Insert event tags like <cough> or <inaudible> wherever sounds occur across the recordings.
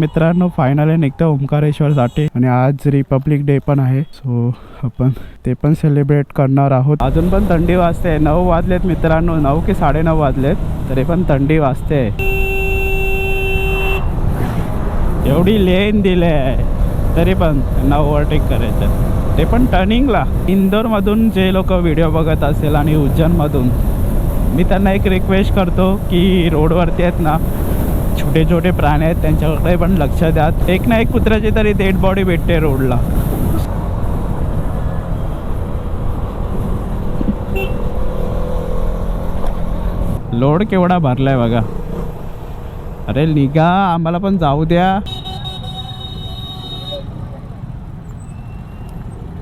मित्रांनो फायनली ओंकारेश्वर साठी आणि आज रिपब्लिक डे पण आहे. सो आपण ते पण सेलिब्रेट करणार आहोत. अजून पण थंडी वाजते. नऊ वाजलेत मित्रांनो. नऊ की साडेनऊ वाजलेत. तरी पण थंडी वाजते. एवढी लेन दिले. तरी पण त्यांना ओव्हरटेक करायचं ते पण टर्निंगला इंदोरमधून जे लोक व्हिडिओ बघत असेल आणि उज्जैनमधून मी त्यांना एक रिक्वेस्ट करतो की रोडवरती आहेत ना छोटे छोटे प्राणी आहेत त्यांच्याकडे पण लक्ष द्या. एक ना एक कुत्र्याची तरी डेड बॉडी भेटते रोडला. लोड केवढा भरलाय बघा. अरे निघा आम्हाला पण जाऊ द्या.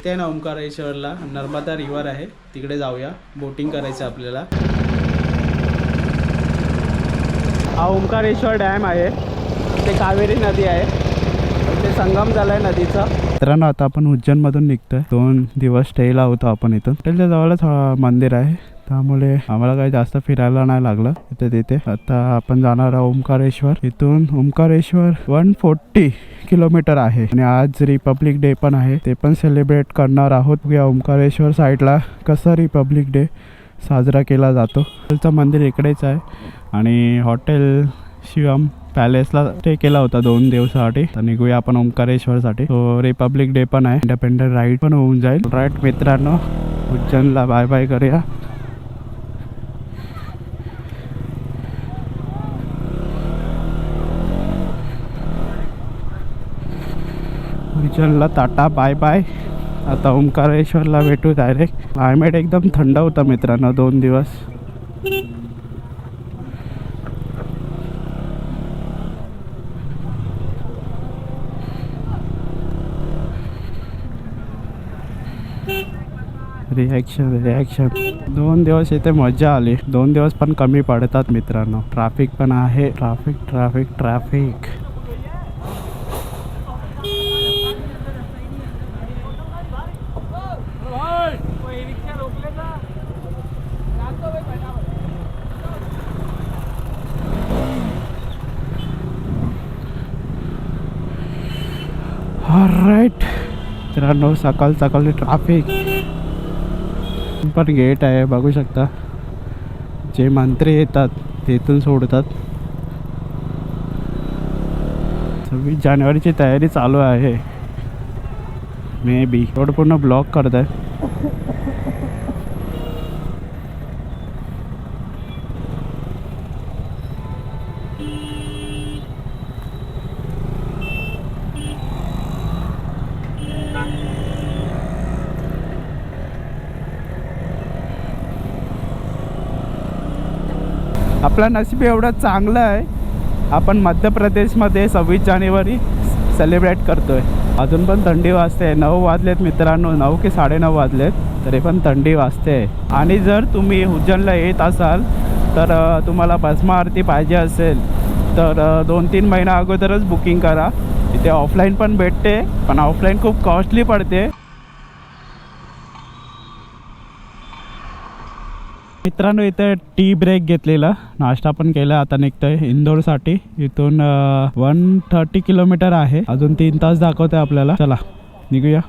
ते ना ओंकारेश्वरला नर्मदा रिव्हर आहे. तिकडे जाऊया. बोटिंग करायचं आपल्याला. हा ओंकारेश्वर डॅम आहे. ते कावेरी नदी आहे. ते संगम झालाय नदीचा. मित्रांनो आता आपण उज्जैनमधून निघतोय. दोन दिवस स्टेला होतो आपण इथून हॉटेलच्या जवळच मंदिर आहे. त्यामुळे आम्हाला काही जास्त फिरायला नाही लागलं. इथे तिथे. आता आपण जाणार आहोत ओंकारेश्वर. इथून ओंकारेश्वर वन फोर्टी किलोमीटर आहे. आणि आज रिपब्लिक डे पण आहे. ते पण सेलिब्रेट करणार आहोत. या ओंकारेश्वर साईडला कसं रिपब्लिक डे साजरा केला जातो. हॉटेलचं मंदिर इकडेच आहे आणि हॉटेल शिवम पॅलेसला स्टे केला होता दोन दिवसासाठी. तर निघूया आपण ओंकारेश्वरसाठी. तो रिपब्लिक डे पण आहे. इंडिपेंडंट राईड पण होऊन जाईल. राईट मित्रांनो उज्जैनला बाय बाय करूया. उज्जैनला टाटा बाय बाय आता ओंकारेश्वरला भेटू डायरेक्ट क्लायमेट एकदम थंड होता मित्रांनो दोन दिवस. रिॲक्शन रिॲक्शन दोन दिवस इथे मजा आली. दोन दिवस पण कमी पडतात मित्रांनो. ट्रॅफिक पण आहे. ट्रॅफिक ट्रॅफिक ट्रॅफिक राईट मित्रांनो सकाळ सकाळी ट्राफिक पण गेट आहे बघू शकता. जे मंत्री येतात तेथून सोडतात. सव्वीस जानेवारीची तयारी चालू आहे. मे बी रोड पूर्ण ब्लॉक करत आहे आपलं नशीब एवढं चांगलं आहे. आपण मध्य प्रदेशमध्ये सव्वीस जानेवारी सेलिब्रेट करतोय. अजून पण थंडी वाजते. नऊ वाजलेत मित्रांनो. नऊ की साडेनऊ वाजलेत. तरी पण थंडी वाजते. आणि जर तुम्ही उज्जैनला येत असाल तर तुम्हाला भस्म आरती पाहिजे असेल तर दोन तीन महिना अगोदरच बुकिंग करा. इथे ऑफलाईन पण भेटते पण ऑफलाईन खूप कॉस्टली पडते. मित्रांनो इथे टी ब्रेक घेतलेला. नाश्ता पण केला. आता निघतोय इंदोरसाठी. इथून वन थर्टी किलोमीटर आहे. अजून तीन तास दाखवतोय आपल्याला. चला निघूया.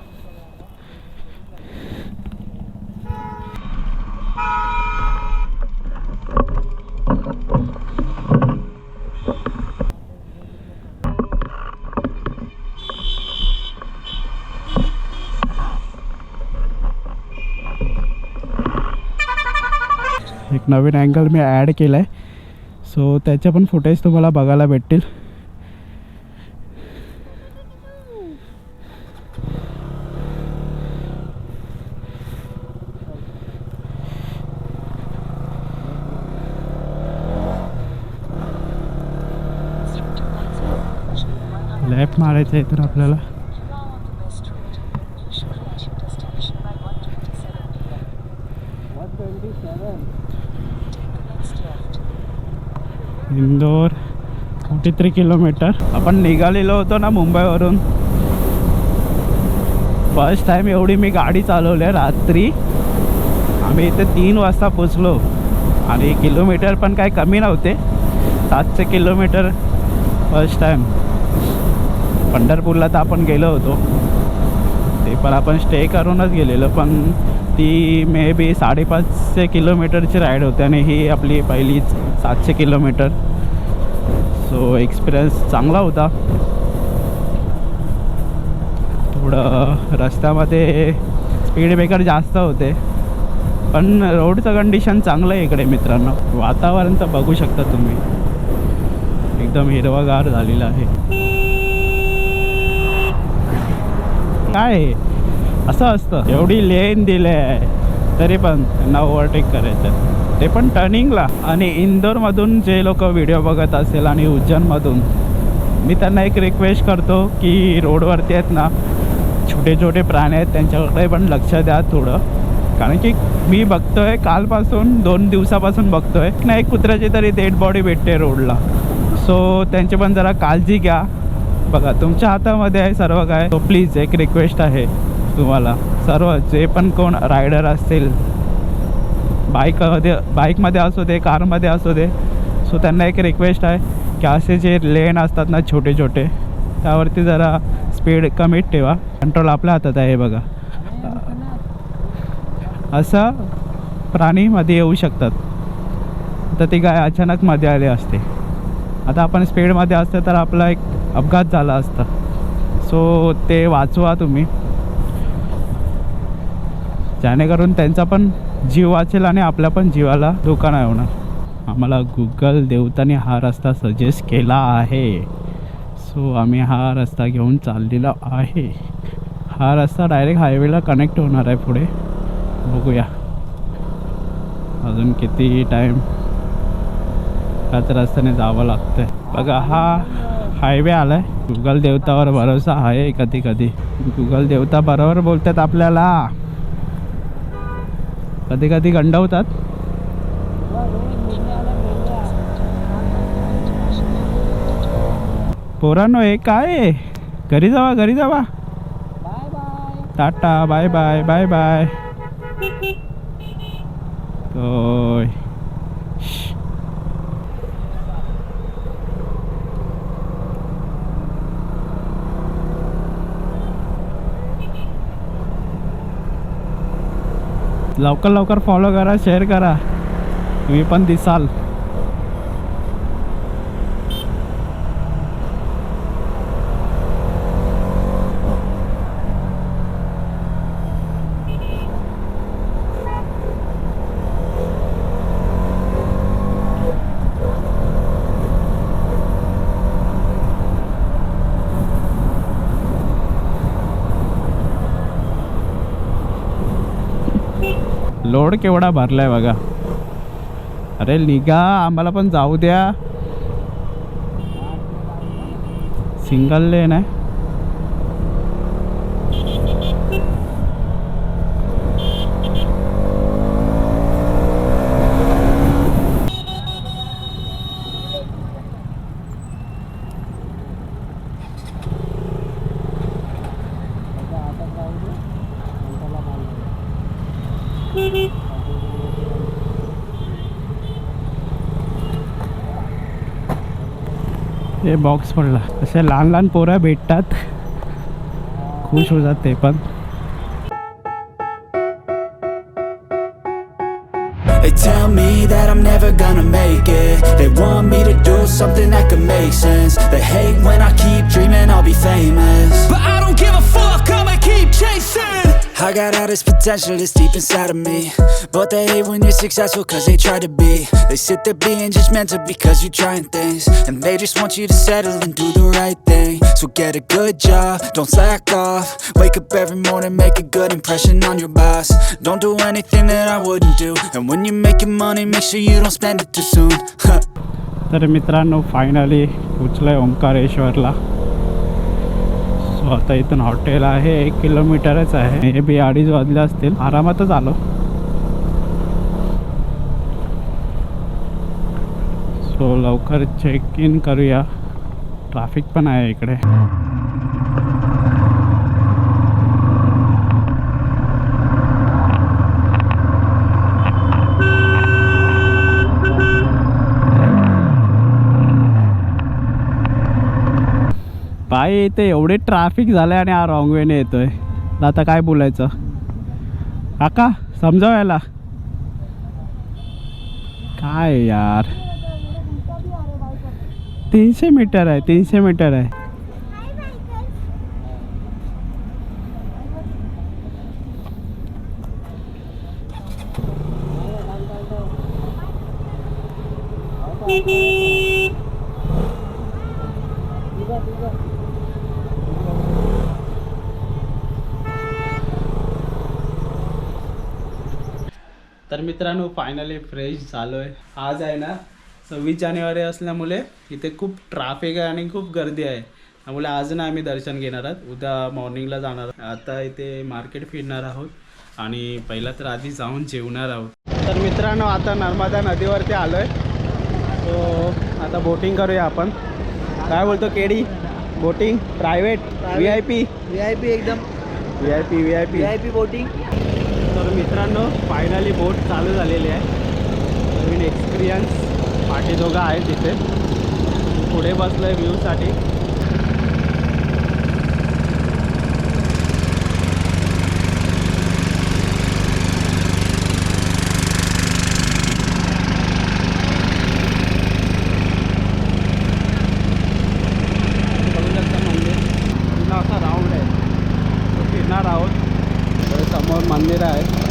एक नवीन अँगल मी ॲड केला आहे सो त्याचे पण फुटेज तुम्हाला बघायला भेटतील. लेफ्ट मारायचं आहे तर आपल्याला. Indore forty three kilometre. आपण निघालेलो होतो ना मुंबईवरून. फर्स्ट टाइम एवढी मी गाडी चालवली आहे रात्री. आम्ही इथे तीन वाजता पोचलो आणि किलोमीटर पण काही कमी नव्हते. सातशे किलोमीटर फर्स्ट टाइम पंढरपूरला तर आपण गेलो होतो. ते पण आपण स्टे करूनच गेलेलो. पण ती मे बी साडेपाचशे किलोमीटरची राईड होती आणि ही आपली पहिली सातशे किलोमीटर. सो एक्सपिरियन्स चांगला होता. थोडं रस्त्यामध्ये स्पीड ब्रेकर जास्त होते. पण रोडचं कंडिशन चांगलं आहे इकडे मित्रांनो. वातावरण तर बघू शकता तुम्ही. एकदम हिरवागार झालेलं आहे. काय असं असतं. एवढी लेन दिले आहे. तरी पण त्यांना ओव्हरटेक करायचं ते पण टर्निंगला. आणि इंदोरमधून जे लोक व्हिडिओ बघत असेल आणि उज्जैनमधून मी त्यांना एक रिक्वेस्ट करतो की रोडवरती आहेत ना छोटे छोटे प्राणी आहेत त्यांच्याकडे पण लक्ष द्या थोडं. कारण की मी बघतोय कालपासून दोन दिवसापासून बघतोय. ना एक कुत्र्याची तरी डेड बॉडी भेटते रोडला सो त्यांची पण जरा काळजी घ्या. बघा तुमच्या हातामध्ये आहे सर्व काय. सो प्लीज एक रिक्वेस्ट आहे. तुम्हाला. सर्व जे पण कोण रायडर असतील बाईकमध्ये बाईकमध्ये असू दे कारमध्ये असू दे सो त्यांना एक रिक्वेस्ट आहे की असे जे लेन असतात ना छोटे छोटे त्यावरती जरा स्पीड कमीच ठेवा. कंट्रोल आपल्या हातात आहे बघा. असं प्राणीमध्ये येऊ शकतात. तर ती गाय अचानक मध्ये आली असते. आता आपण स्पीडमध्ये असते तर आपला एक अपघात झाला असता. सो ते वाचवा तुम्ही. जेणेकरून त्यांचा पण जीव वाचेल आणि आपल्या पण जीवाला धोका नाही होणार. आम्हाला गुगल देवताने हा रस्ता सजेस्ट केला आहे. सो आम्ही हा रस्ता घेऊन चाललेला आहे. हा रस्ता डायरेक्ट हायवेला कनेक्ट होणार आहे पुढे. बघूया. अजून किती टाईम त्याच रस्त्याने जावं लागतंय. बघा हा हायवे आलाय. गुगल देवतावर भरोसा आहे कधी कधी गुगल देवता बरोबर बोलतात आपल्याला. कधी कधी गंडवतात. पोरांनो हे काय आहे? घरी जावा घरी जावा. Tata bye bye bye bye ओय लवकर लवकर फॉलो करा शेअर करा. तुम्ही पण दिसाल. लोड केवढा भरला आहे बघा. अरे निघा आम्हाला पण जाऊ द्या. सिंगल लेन आहे. हे बॉक्स पडला असे लहान लहान पोरं भेटतात खुश होतात ते पण They tell me that I'm never gonna make it They want me to do something that could make sense They hate when I keep dreaming I'll be famous But I I got all this potential that's deep inside of me But they hate when you're successful cause they try to be They sit there being judgmental because you're trying things And they just want you to settle and do the right thing So get a good job, don't slack off Wake up every morning, make a good impression on your boss Don't do anything that I wouldn't do And when you're making money, make sure you don't spend it too soon <laughs> तर मित्रांनो finally पोचलो आहे ओंकारेश्वरला so आता इथून hotel आहे एक किलोमीटरच आहे. हे बी अडीच वाजले असतील. आरामातच आलो. सो लवकर चेक इन करूया. ट्रॅफिक पण आहे इकडे. पाय इथे एवढे ट्रॅफिक झालं आहे आणि हा रॉंग वेने येतोय. आता काय बोलायचं? काका समजाव याला? काय यार? तीनशे मीटर आहे तीनशे मीटर आहे. तर मित्रांनो फायनली फ्रेश झालो आहे आज आहे ना सव्वीस जानेवारी असल्यामुळे इथे खूप ट्रॅफिक आहे आणि खूप गर्दी आहे. त्यामुळे आज ना आम्ही दर्शन घेणार आहोत. उद्या मॉर्निंगला जाणार आहोत. आता इथे मार्केट फिरणार आहोत आणि पहिला तर आधी जाऊन जेवणार आहोत. तर मित्रांनो आता नर्मदा नदीवरती आलो आहे सो आता बोटिंग करूया आपण. काय बोलतो KD boating private V I P V I P एकदम. V I P V I P V I P boating तर मित्रांनो फायनली बोट चालू झालेली आहे. नवीन एक्सपिरियन्स पाठी दोघं आहेत तिथे. पुढे बसलो आहे व्ह्यूसाठी बघू शकता मंदिर पूर्ण असा राऊंड आहे तो फिरणार आहोत तर समोर मंदिर आहे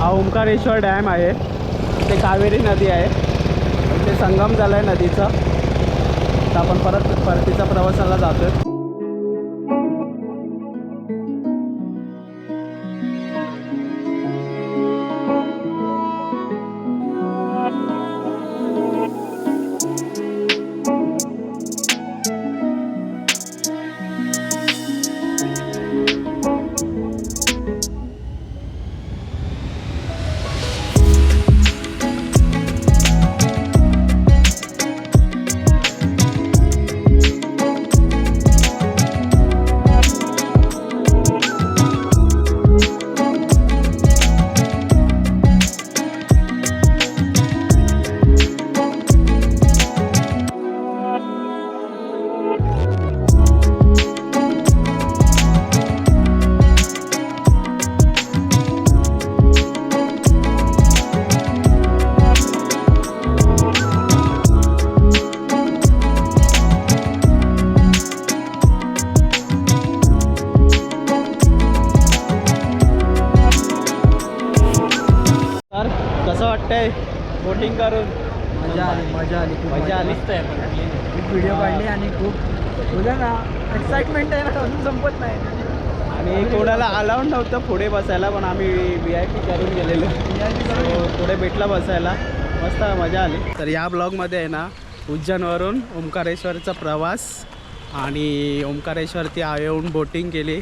हा ओंकारेश्वर डॅम आहे. ते कावेरी नदी आहे. ते संगम झाला आहे नदीचा. तर आपण परत परतीच्या प्रवासाला जातो आहे एक्साइटमेंट आहे ना अजून संपत नाही. आणि कोणाला अलाउड नव्हतं पुढे बसायला पण आम्ही व्ही आय पी करून गेलेलो. पुढे भेटला बसायला. मस्त मजा आली. तर या ब्लॉगमध्ये आहे ना उज्जैनवरून ओंकारेश्वरचा प्रवास आणि ओंकारेश्वरती आ- येऊन बोटिंग केली.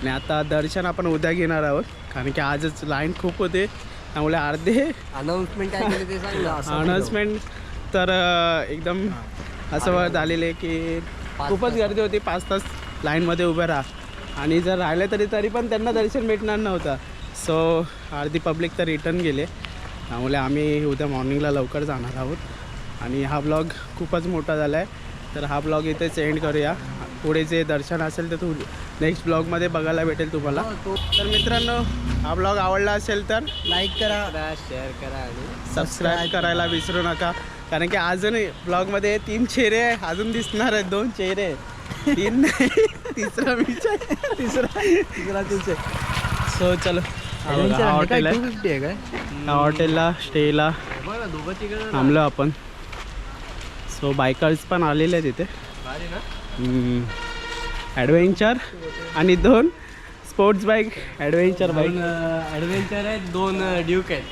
आणि आता दर्शन आपण उद्या घेणार आहोत कारण की आजच लाईन खूप होते. त्यामुळे अर्धे अनाऊन्समेंट अनाउन्समेंट <laughs> तर एकदम असं झालेलं आहे की खूपच गर्दी होती पाच तास लाईनमध्ये उभे राहा. आणि जर राहिले तरी तरी पण त्यांना दर्शन भेटणार नव्हतं. सो अर्धी पब्लिक तर रिटर्न गेले. त्यामुळे आम्ही उद्या मॉर्निंगला लवकर जाणार आहोत. आणि हा ब्लॉग खूपच मोठा झाला आहे तर हा ब्लॉग इथेच एंड करूया. पुढे जे दर्शन असेल ते तू नेक्स्ट ब्लॉगमध्ये बघायला भेटेल तुम्हाला. तर मित्रांनो हा ब्लॉग आवडला असेल तर लाईक करा. शेअर करा आणि सबस्क्राईब करायला विसरू नका. कारण की अजून ब्लॉगमध्ये तीन चेहरे अजून दिसणार आहेत दोन चेहरे. तीन नाही तिसरा विषय तिसरा तिसरा तुझे सो चलो. हॉटेल आहे. फिफ्टी आहे काय? हॉटेलला स्टेला थांबलो आपण. सो बायकर्स पण आलेले आहेत तिथे ॲडव्हेंचर आणि दोन sports bike adventure bike adventure आहेत दोन ड्यूक आहेत.